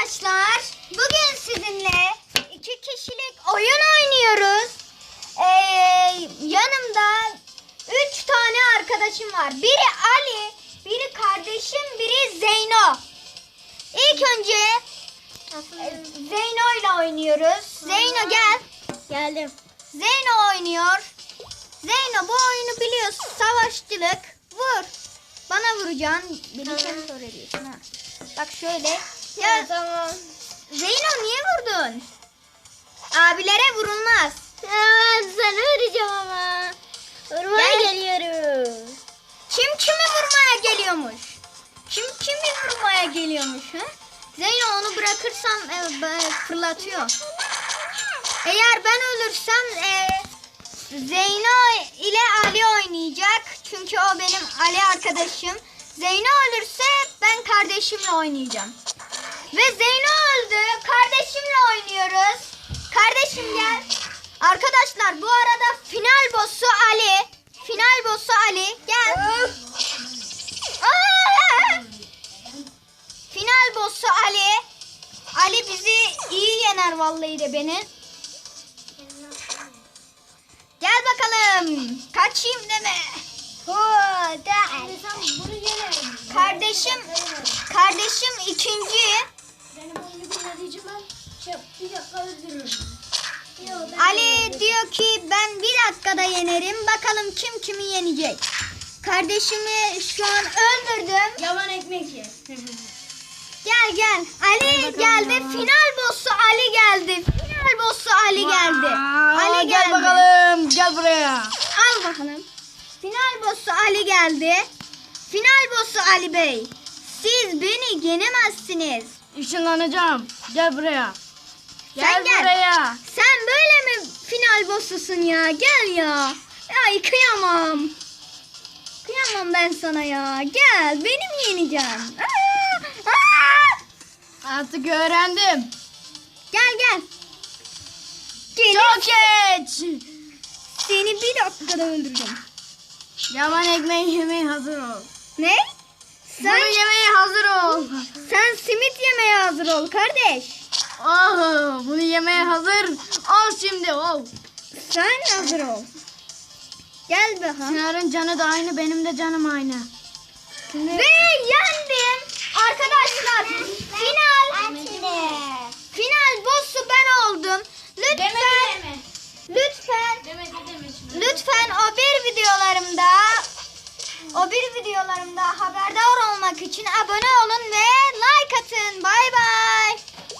Arkadaşlar bugün sizinle iki kişilik oyun oynuyoruz. Ee, yanımda üç tane arkadaşım var. Biri Ali, biri kardeşim, biri Zeyno. İlk önce e, Zeyno ile oynuyoruz. Zeyno gel. Geldim. Zeyno oynuyor. Zeyno bu oyunu biliyorsun. Savaşçılık. Vur. Bana vuracaksın. Beni sen sonra ediyorsun ha. Bak şöyle. Ya tamam. Zeyno niye vurdun? Abilere vurulmaz. Ben sana vuracağım ama. Vurmaya Gel. geliyorum. Kim kimi vurmaya geliyormuş? Kim kimi vurmaya geliyormuş ha? Zeyno onu bırakırsam e, fırlatıyor. Eğer ben ölürsem e, Zeyno ile Ali oynayacak. Çünkü o benim Ali arkadaşım. Zeyno ölürse ben kardeşimle oynayacağım. Ve Zeyno öldü. Kardeşimle oynuyoruz. Kardeşim gel. Arkadaşlar bu arada final boss'u Ali. Final boss'u Ali. Gel. Aa! Final boss'u Ali. Ali bizi iyi yener vallahi de beni. Gel bakalım. Kaçayım deme. Kardeşim, kardeşim ikinci. Diyor ki ben bir dakikada yenerim. Bakalım kim kimi yenecek. Kardeşimi şu an öldürdüm. Yavan ekmek ye. Gel gel. Ali geldi. Final boss'u Ali geldi. Final boss'u Ali geldi. Ali gel geldi. bakalım. Gel buraya. Al bakalım. Final boss'u Ali geldi. Final boss'u Ali Bey. Siz beni yenemezsiniz. Işınlanacağım. Gel buraya. Gel, Sen gel. buraya. Sen böyle mi boss'usun ya? Gel ya. Ay kıyamam. Kıyamam ben sana ya. Gel benim yeneceğim. Aa! Aa! Artık öğrendim. Gel gel. Gelin Çok geç. seni bir dakikada öldüreceğim. Yaman ekmeği yemeye hazır ol. Ne? Bunu Sen, yemeye hazır ol. sen simit yemeye hazır ol kardeş. Oh, bunu yemeye hazır. Al şimdi ol. Sen hazır ol. Gel bakalım. Çınar'ın canı da aynı, benim de canım aynı. Ve yendim. Arkadaşlar final. Final boss'u ben oldum. Lütfen. Lütfen. Lütfen o bir videolarımda o bir videolarımda haberdar olmak için abone olun ve like atın. Bay